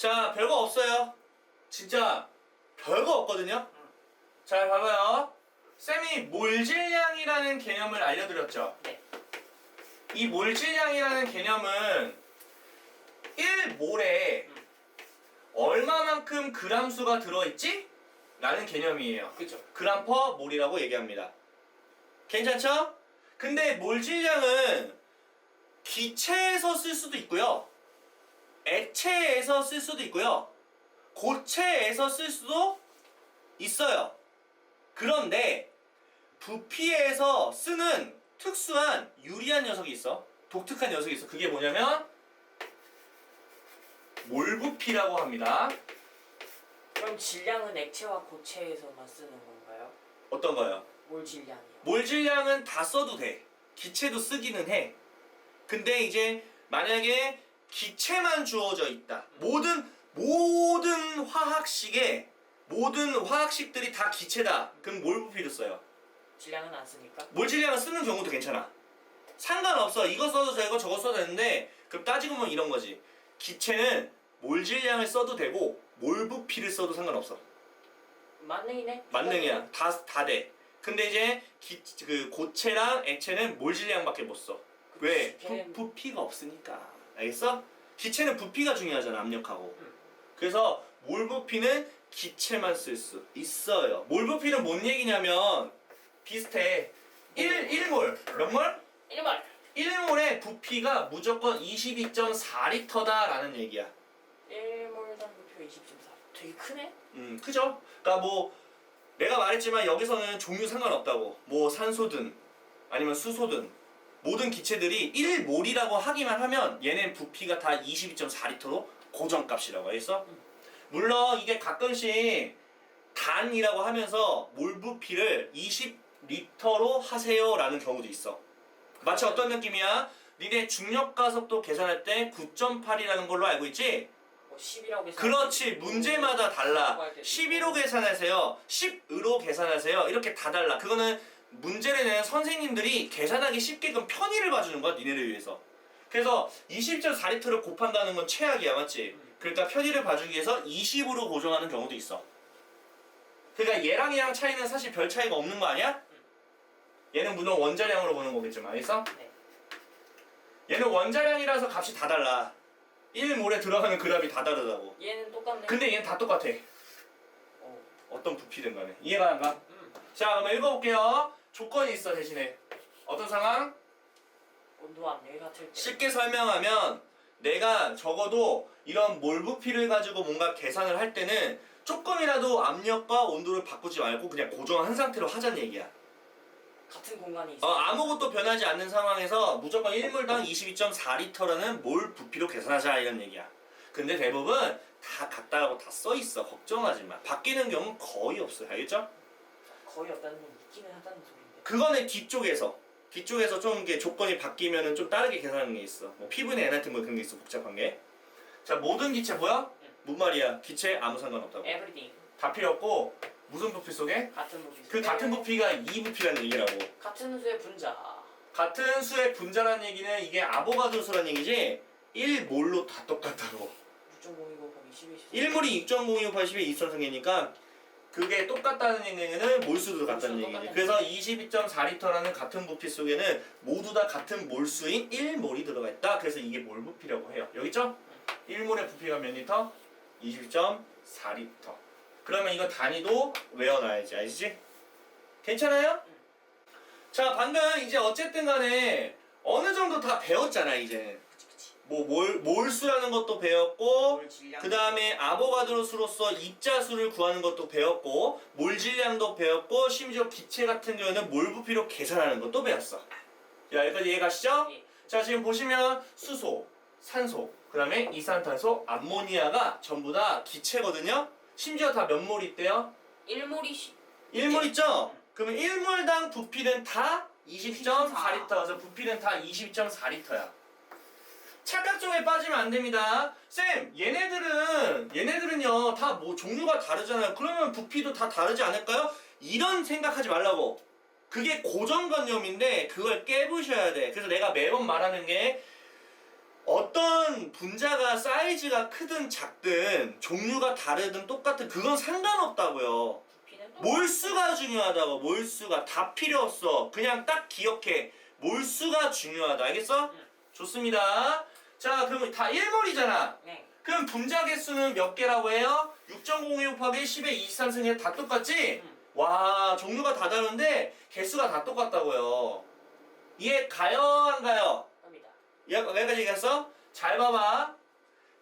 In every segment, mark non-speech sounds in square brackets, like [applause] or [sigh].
자, 별거 없어요. 진짜 별거 없거든요. 자, 봐봐요. 쌤이 몰질량이라는 개념을 알려드렸죠. 네. 이 몰질량이라는 개념은 1몰에 음. 얼마만큼 그람 수가 들어있지? 라는 개념이에요. 그죠. 그람 퍼 몰이라고 얘기합니다. 괜찮죠? 근데 몰질량은 기체에서 쓸 수도 있고요. 액체에서 쓸 수도 있고요. 고체에서 쓸 수도 있어요. 그런데 부피에서 쓰는 특수한 유리한 녀석이 있어. 독특한 녀석이 있어. 그게 뭐냐면 몰부피라고 합니다. 그럼 질량은 액체와 고체에서만 쓰는 건가요? 어떤 거요? 뭘 질량이요? 몰 질량은 다 써도 돼. 기체도 쓰기는 해. 근데 이제 만약에 기체만 주어져 있다. 모든 모든 화학식에 모든 화학식들이 다 기체다. 그럼 몰 부피를 써요. 질량은 안 쓰니까? 몰질량을 쓰는 경우도 괜찮아. 상관없어. 이거 써도 되고 저거 써도 되는데 그럼 따지고 보면 이런 거지. 기체는 몰질량을 써도 되고 몰 부피를 써도 상관없어. 만능이네? 만능이야. 다, 다 돼. 근데 이제 기, 그 고체랑 액체는 몰질량밖에 못 써. 왜? 부, 부피가 없으니까. 알겠어? 기체는 부피가 중요하잖아, 압력하고. 음. 그래서 몰 부피는 기체만 쓸 수 있어요. 몰 부피는 뭔 얘기냐면 비슷해. 1, 1몰. 몇 몰? 1말! 1몰의 부피가 무조건 22.4리터다 라는 얘기야. 1몰당 부표 20.4 되게 크네? 음, 크죠? 그러니까 뭐 내가 말했지만 여기서는 종류 상관없다고. 뭐 산소든 아니면 수소든 모든 기체들이 1몰이라고 하기만 하면 얘네 부피가 다 22.4리터로 고정값이라고 알겠어? 물론 이게 가끔씩 단이라고 하면서 몰 부피를 20리터로 하세요라는 경우도 있어. 마치 어떤 느낌이야? 니네 중력 가속도 계산할 때 9.8이라는 걸로 알고 있지? 뭐 10이라고 해서 그렇지 문제마다 달라 할 때도 11로 계산하세요 10으로 계산하세요 이렇게 다 달라 그거는 문제를 내는 선생님들이 계산하기 쉽게끔 편의를 봐주는 거야 니네를 위해서 그래서 20.4리터를 곱한다는 건 최악이야 맞지? 그러니까 편의를 봐주기 위해서 20으로 고정하는 경우도 있어 그러니까 얘랑 얘랑 차이는 사실 별 차이가 없는 거 아니야? 얘는 물론 원자량으로 보는 거겠지만 알겠어? 네. 얘는 원자량이라서 값이 다 달라 1몰에 들어가는 그람이 다 다르다고 얘는 똑같네 근데 얘는 다 똑같아. 어. 어떤 부피든 간에. 이해가 안 가? 음. 자, 그럼 읽어볼게요. 조건이 있어, 대신에. 어떤 상황? 온도 압력이 같을 때 쉽게 설명하면 내가 적어도 이런 몰 부피를 가지고 뭔가 계산을 할 때는 조금이라도 압력과 온도를 바꾸지 말고 그냥 고정한 상태로 하자는 얘기야. 같은 공간이 있어 어, 아무것도 변하지 않는 상황에서 무조건 1몰당 22.4리터라는 몰 부피로 계산하자 이런 얘기야. 근데 대부분 다 같다라고 다 써 있어. 걱정하지 마. 바뀌는 경우는 거의 없어요. 알겠죠? 거의 없다는 건 있기는 하다는 소리인데 그거는 뒤쪽에서 뒤쪽에서 좀 이게 조건이 바뀌면은 좀 다르게 계산하는 게 있어. 뭐 피분의 N 같은 뭐 그런 게 있어 복잡한 게. 자 모든 기체 뭐야? 응. 뭔 말이야? 기체 아무 상관없다고. everything 다 필요 없고 무슨 부피 속에 같은 부피 그 같은 부피가 이 부피라는 얘기라고. 같은 수의 분자 같은 수의 분자라는 얘기는 이게 아보가드로 수라는 얘기지 1몰로 다 똑같다고 6.0 곱하기 12 1몰이 6.02 80의 이선승이니까 그게 똑같다는 얘기는 몰수도 같다는 몰수도 얘기지 똑같다는 그래서 22.4리터라는 같은 부피 속에는 모두 다 같은 몰수인 1몰이 들어가 있다 그래서 이게 몰 부피라고 해요 여기 있죠? 1몰의 부피가 몇 리터? 22.4리터 그러면 이거 단위도 외워놔야지 알지? 괜찮아요? 응. 자 방금 이제 어쨌든 간에 어느 정도 다 배웠잖아 이제 뭐 몰, 몰수라는 것도 배웠고 그 다음에 아보가드로 수로서 입자수를 구하는 것도 배웠고 몰질량도 배웠고 심지어 기체 같은 경우에는 몰 부피로 계산하는 것도 배웠어 자 여기까지 이해 가시죠? 예. 자 지금 보시면 수소, 산소, 그 다음에 이산탄소, 암모니아가 전부 다 기체거든요 심지어 다 몇몰 있대요? 1몰이 시 1몰 있죠? 그러면 1몰당 부피는 다 20.4리터. 그래서 부피는 다 22.4리터야. 착각점에 빠지면 안 됩니다. 쌤, 얘네들은, 얘네들은요, 다 뭐 종류가 다르잖아요. 그러면 부피도 다 다르지 않을까요? 이런 생각하지 말라고. 그게 고정관념인데, 그걸 깨부셔야 돼. 그래서 내가 매번 말하는 게, 어떤 분자가 사이즈가 크든 작든 종류가 다르든 똑같든 그건 상관없다고요. 몰수가 중요하다고 몰수가 다 필요 없어. 그냥 딱 기억해. 몰수가 중요하다. 알겠어? 응. 좋습니다. 자, 그러면 다 1몰이잖아. 네. 그럼 분자 개수는 몇 개라고 해요? 6.02 곱하기 10의 23승에 다 똑같지? 음. 와, 종류가 다 다른데 개수가 다 똑같다고요. 이해 가요, 안 가요? 갑니다. 야, 여기까지 얘기했어? 잘 봐봐.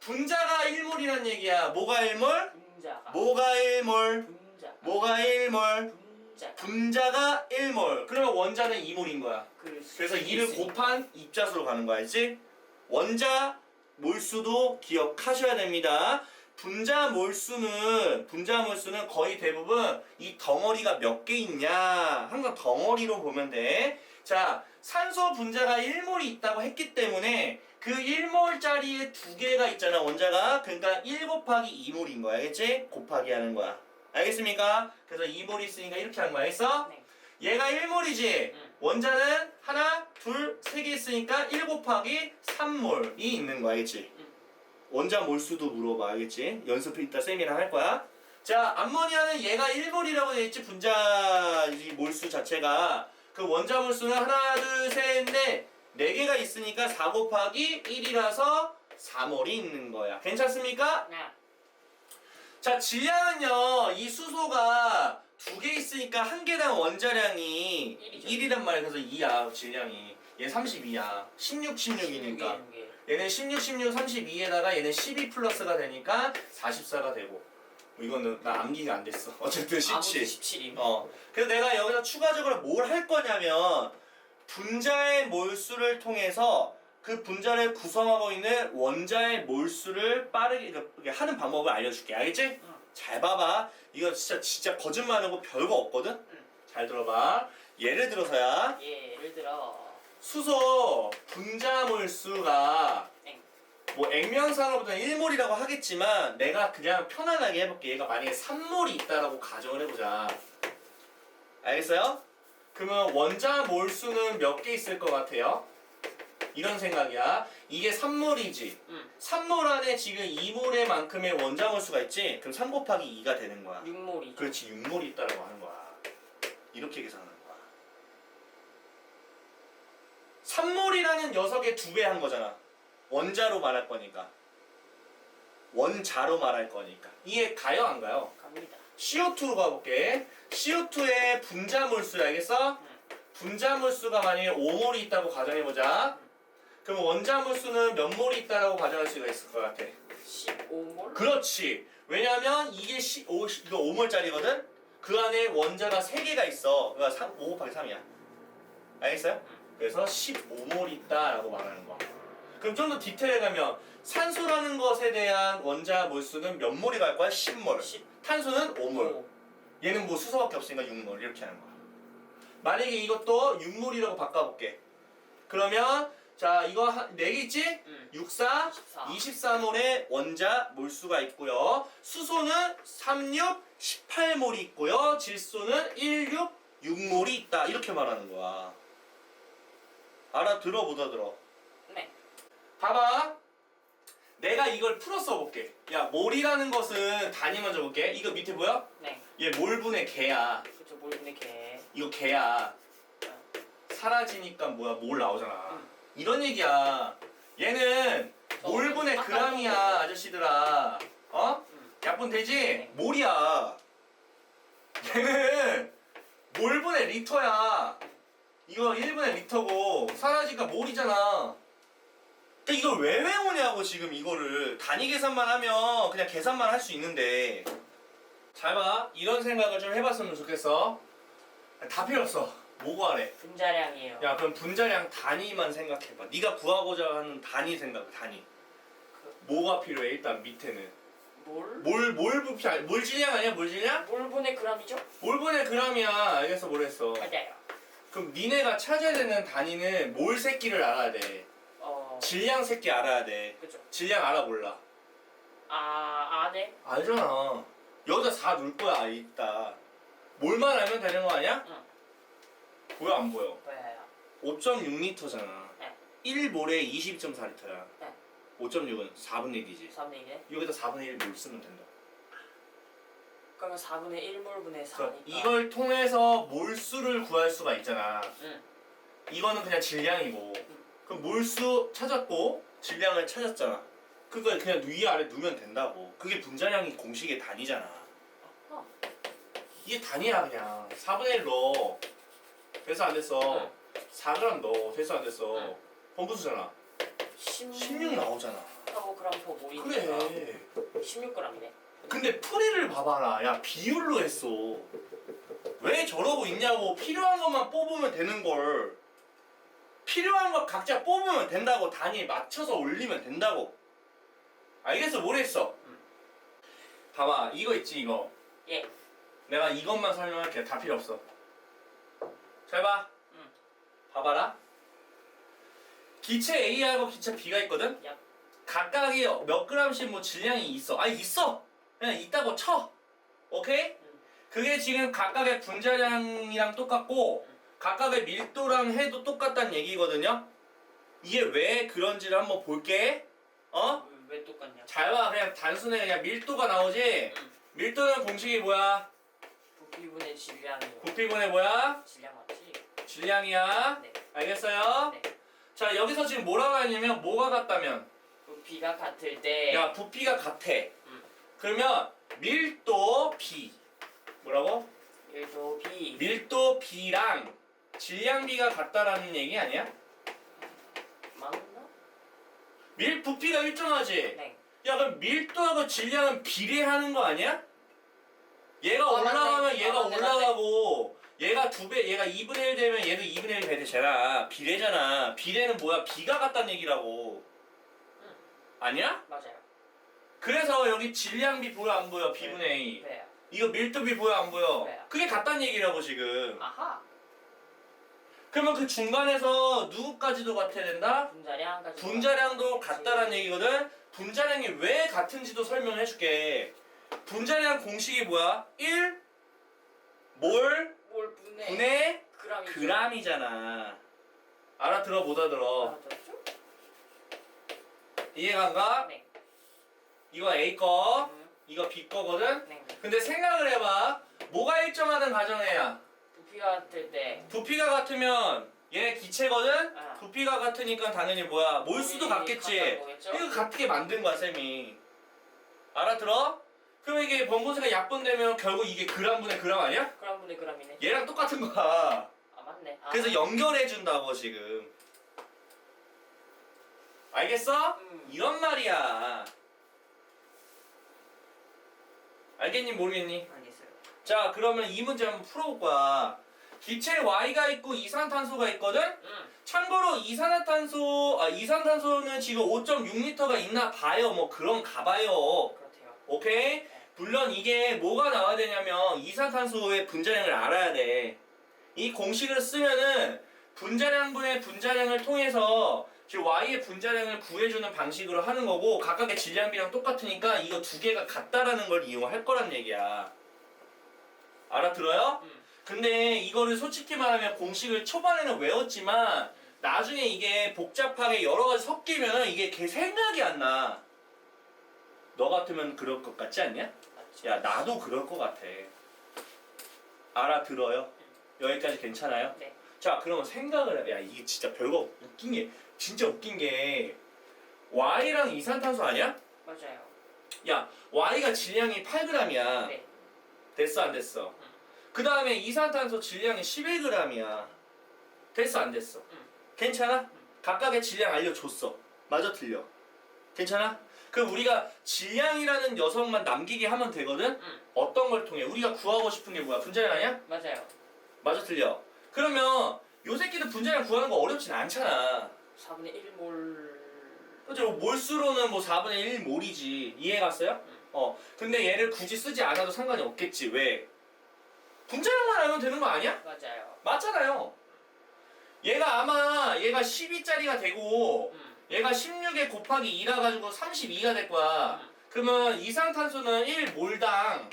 분자가 1몰이란 얘기야. 뭐가 1몰? 분자가 뭐가 1몰? 분자가 뭐가 1몰? 분자가 분자가 1몰. 그러면 원자는 2몰인 거야. 그래서 2를 있으니. 곱한 입자수로 가는 거 알지? 원자 몰수도 기억하셔야 됩니다. 분자 몰수는 분자 몰수는 거의 대부분 이 덩어리가 몇 개 있냐 항상 덩어리로 보면 돼. 자 산소 분자가 1몰이 있다고 했기 때문에 그 1몰짜리에 두 개가 있잖아 원자가 그러니까 1 곱하기 2몰인 거야 알겠지? 곱하기 하는 거야 알겠습니까? 그래서 2몰이 있으니까 이렇게 하는 거야 알겠어? 네. 얘가 1몰이지 응. 원자는 하나, 둘, 세 개 있으니까 1 곱하기 3몰이 있는 거 알겠지? 응. 원자 몰수도 물어봐 알겠지? 연습 이따 쌤이랑 할 거야. 자, 암모니아는 얘가 1몰이라고 돼 있지 분자 이 몰수 자체가 그 원자 몰수는 하나, 둘, 셋, 넷, 네 개가 있으니까 4 곱하기 1이라서 4몰이 있는 거야. 괜찮습니까? 네. 자, 질량은요, 이 수소가 두 개 있으니까 한 개당 원자량이 일이죠. 1이란 말이야. 그래서 2야, 질량이. 얘 32야. 16, 16이니까. 16개. 얘는 16, 16, 32에다가 얘는 12 플러스가 되니까 44가 되고. 뭐 이거는 나 암기가 안 됐어. [laughs] 어쨌든 17. 아무도 17임. 어. 그래서 내가 여기서 추가적으로 뭘 할 거냐면 분자의 몰수를 통해서 그 분자를 구성하고 있는 원자의 몰수를 빠르게 이렇게 하는 방법을 알려줄게. 알겠지? 응. 잘 봐봐. 이거 진짜 진짜 거짓말하고 별거 없거든. 응. 잘 들어봐. 예를 들어서야 예를 들어 수소 분자 몰수가 땡. 뭐 액면상으로부터는 1몰이라고 하겠지만 내가 그냥 편안하게 해볼게. 얘가 만약에 3몰이 있다라고 가정을 해보자. 알겠어요? 그러면 원자 몰수는 몇 개 있을 것 같아요? 이런 생각이야. 이게 3몰이지. 응. 3몰 안에 지금 2몰의 만큼의 원자 몰수가 있지? 그럼 3 곱하기 2가 되는 거야. 6몰이죠. 그렇지 6몰이 있다라고 하는 거야. 이렇게 계산하는 거야. 3몰이라는 녀석의 두 배 한 거잖아. 원자로 말할 거니까. 원자로 말할 거니까. 이해 가요 안 가요? 갑니다. CO2로 가볼게. CO2의 분자 몰수 알겠어? 분자 몰수가 만약에 5몰이 있다고 가정해보자. 그럼 원자 몰수는 몇 몰이 있다라고 가정할 수가 있을 것 같아. 15몰? 그렇지. 왜냐면 이게 시, 오, 이거 5몰짜리거든? 그 안에 원자가 3개가 있어. 그러니까 3, 5 곱하기 3이야. 알겠어요? 그래서 15몰 있다라고 말하는 거. 그럼 좀 더 디테일에 가면 산소라는 것에 대한 원자 몰수는 몇 몰이 갈 거야? 10몰. 10. 탄소는 5몰. 얘는 뭐 수소밖에 없으니까 6몰 이렇게 하는 거야. 만약에 이것도 6몰이라고 바꿔볼게. 그러면 자 이거 한- 4개 있지? 응. 6, 4, 24. 24몰의 원자 몰수가 있고요. 수소는 36, 18몰이 있고요. 질소는 16, 6몰이 있다. 이렇게 말하는 거야. 알아들어 못 알아들어? 네. 봐봐. 내가 이걸 풀어 써볼게. 야, 몰이라는 것은 단위 먼저 볼게. 이거 밑에 보여? 네. 얘 몰분의 개야. 그쵸 몰분의 개. 이거 개야. 사라지니까 뭐야, 몰 나오잖아. 응. 이런 얘기야. 얘는 어, 몰분의 그람이야, 했던 아저씨들아. 어? 응. 약분 되지? 네. 몰이야. 얘는 몰분의 리터야. 이거 1분의 리터고 사라지니까 몰이잖아. 그러니까 이걸 왜 외우냐고 지금 이거를 단위 계산만 하면 그냥 계산만 할 수 있는데 잘 봐. 이런 생각을 좀 해봤으면 좋겠어. 다 필요 없어. 뭐고 하래. 분자량이에요. 야 그럼 분자량 단위만 생각해봐. 네가 구하고자 하는 단위 생각 단위. 뭐가 필요해 일단 밑에는. 몰? 몰, 몰 부피, 아니, 몰 질량 아니야 몰 질량? 몰분의 그람이죠? 몰분의 그람이야. 알겠어 뭐랬어. 맞아요. 그럼 니네가 찾아야 되는 단위는 몰 새끼를 알아야 돼. 어. 질량 새끼 알아야 돼. 그죠. 질량 알아 몰라? 아 안에 알잖아. 여기다 4 넣을 거야 아, 있다. 몰만 알면 되는 거 아니야? 응. 보여 안 보여? 뭐예요? 5.6리터잖아. 네. 1몰에 22.4리터야. 네. 5.6은 4분의 1이지 4분의 1이네. 여기다 4분의 1몰 쓰면 된다 그러면 4분의 1몰분의 그래서 4니까. 이걸 통해서 몰수를 구할 수가 있잖아 응. 이거는 그냥 질량이고 그럼 몰수 찾았고 질량을 찾았잖아 그걸 그냥 위아래 누면 된다고 그게 분자량이 공식의 단위잖아 어. 이게 단위야 그냥 4분의 1로 됐어 안 됐어 응. 4g 넣어 됐어 안 됐어 응. 범부수잖아. 16, 16 나오잖아. 하고 그럼 더 모이니까. 그래. 16g이네. 근데 풀이를 봐봐라. 야 비율로 했어. 왜 저러고 있냐고. 필요한 것만 뽑으면 되는 걸. 필요한 것 각자 뽑으면 된다고. 단위에 맞춰서 올리면 된다고. 알겠어? 모르겠어? 응. 봐봐. 이거 있지 이거? 예. 내가 이것만 설명할게. 다 필요 없어 잘 봐 응. 봐봐라 기체 A하고 기체 B가 있거든 야. 각각이 몇 g씩 뭐 질량이 있어 아니 있어 그냥 있다고 쳐 오케이 응. 그게 지금 각각의 분자량이랑 똑같고 각각의 밀도랑 해도 똑같다는 얘기거든요 이게 왜 그런지를 한번 볼게 어? 왜, 왜 똑같냐? 잘 봐 그냥 단순히 그냥 밀도가 나오지 응. 밀도는 공식이 뭐야 부피분의 질량이요. 부피분의 뭐야 질량 맞지? 질량이야 네. 알겠어요? 네. 자 여기서 지금 뭐라고 하냐면 뭐가 같다면 부피가 같을 때 야 부피가 같아 음. 그러면 밀도 B 뭐라고? 일도 B 밀도 B랑 질량 B가 같다라는 얘기 아니야? 맞나? 밀 부피가 일정하지? 네. 야 그럼 밀도하고 질량은 비례하는 거 아니야? 얘가 어, 맞네. 올라가면 어, 얘가 맞네, 올라가고 얘가 두 배, 얘가 2분의 1 되면 얘도 2분의 1 되잖아 비례잖아 비례는 뭐야? 비가 같다는 얘기라고 응. 아니야? 맞아요. 그래서 여기 질량비 보여 안 보여? B분의 A 왜요? 이거 밀도비 보여 안 보여? 네. 그게 같다는 얘기라고 지금 아하. 그러면 그 중간에서 누구까지도 같아야 된다? 분자량까지. 분자량도 같다라는 얘기거든 분자량이 왜 같은지도 설명해 줄게 분자량 공식이 뭐야? 1 몰, 그람이잖아 알아들어 못 알아들어 알아들었죠? 이해가 안 가? 네. 이거 A 거 음. 이거 B 거거든 네. 근데 생각을 해봐 뭐가 일정하든 가정해야 부피가 같을 때 부피가 같으면 얘 기체거든? 아. 부피가 같으니까 당연히 뭐야 몰 수도 거의 같겠지 같다는 거겠죠? 이거 같게 만든 거야 쌤이 알아들어? 그럼 이게 번고수가 약분되면 결국 이게 그람분의 그람 아니야? 그람 분의 그람이네. 얘랑 똑같은 거야. 그래서 연결해 준다고 지금 알겠어? 음. 이런 말이야 알겠니 모르겠니? 알겠어요. 자 그러면 이 문제 한번 풀어볼 거야 기체 Y가 있고 이산탄소가 있거든? 음. 참고로 이산화탄소 아 이산탄소는 지금 5.6리터가 있나 봐요 뭐 그런 가봐요 그렇대요. 오케이 물론 이게 뭐가 나와야 되냐면 이산탄소의 분자량을 알아야 돼 이 공식을 쓰면은 분자량분의 분자량을 통해서 지금 y의 분자량을 구해주는 방식으로 하는 거고 각각의 질량비랑 똑같으니까 이거 두 개가 같다라는 걸 이용할 거란 얘기야 알아들어요? 음. 근데 이거를 솔직히 말하면 공식을 초반에는 외웠지만 나중에 이게 복잡하게 여러 가지 섞이면 이게 개 생각이 안 나. 너 같으면 그럴 것 같지 않냐? 야 나도 그럴 것 같아. 알아들어요? 여기까지 괜찮아요? 네. 자 그러면 생각을 해. 야 이게 진짜 별거 웃긴 게 진짜 웃긴 게 Y랑 이산탄소 아니야? 맞아요. 야 Y가 질량이 8g이야. 네. 됐어 안 됐어? 그 다음에 이산탄소 질량이 11g이야. 됐어 안 됐어? 응. 괜찮아? 각각의 질량 알려줬어. 맞아 틀려. 괜찮아? 그럼 우리가 질량이라는 녀석만 남기게 하면 되거든? 응. 어떤 걸 통해? 우리가 구하고 싶은 게 뭐야? 분자량 아니야? 맞아요. 맞아 틀려. 그러면 요 새끼들 분자량 구하는 거 어렵진 않잖아. 4분의 1몰. 그죠? 몰수로는 뭐 4분의 1몰이지. 이해 갔어요? 응. 어. 근데 얘를 굳이 쓰지 않아도 상관이 없겠지. 왜? 분자량만 알면 되는 거 아니야? 맞아요. 맞잖아요. 얘가 아마 얘가 12짜리가 되고 음. 얘가 16에 곱하기 2라 가지고 32가 될 거야. 그러면 이산탄소는 1몰당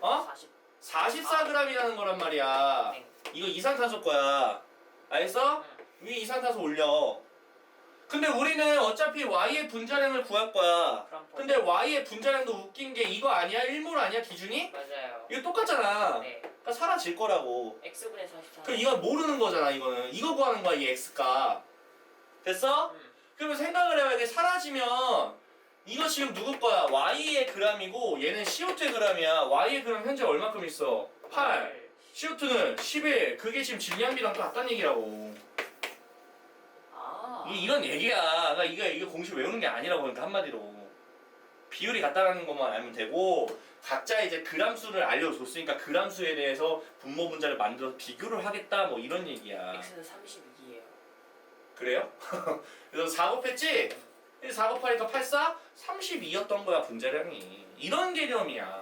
어? 40. 44g이라는 거란 말이야. 네. 이거 이산탄소 거야. 알겠어? 음. 위에 이산탄소 올려. 근데 우리는 어차피 y의 분자량을 구할 거야. 그럼 뭐- 근데 y의 분자량도 웃긴 게 이거 아니야? 1몰 아니야 기준이? 맞아요. 이거 똑같잖아. 네. 그러니까 사라질 거라고. x분의 44. 그럼 이건 모르는 거잖아 이거는. 이거 구하는 거야 이 x값. 됐어? 음. 그러면 생각을 해봐 이게 사라지면 이거 지금 누구 거야? y의 g이고 얘는 CO2의 g이야. y의 g는 현재 얼마큼 있어? 8. CO2는 11. 그게 지금 질량비랑 같다는 얘기라고. 아. 이게 이런 얘기야. 그러니까 이게 이게 공식 외우는 게 아니라고 그러니까 한마디로 비율이 같다라는 것만 알면 되고 각자 이제 그람 수를 알려줬으니까 그람 수에 대해서 분모 분자를 만들어서 비교를 하겠다 뭐 이런 얘기야. x는 32예요. 그래요? [laughs] 그래서 4 곱했지? 4 곱하니까 84? 32였던 거야 분자량이. 이런 개념이야.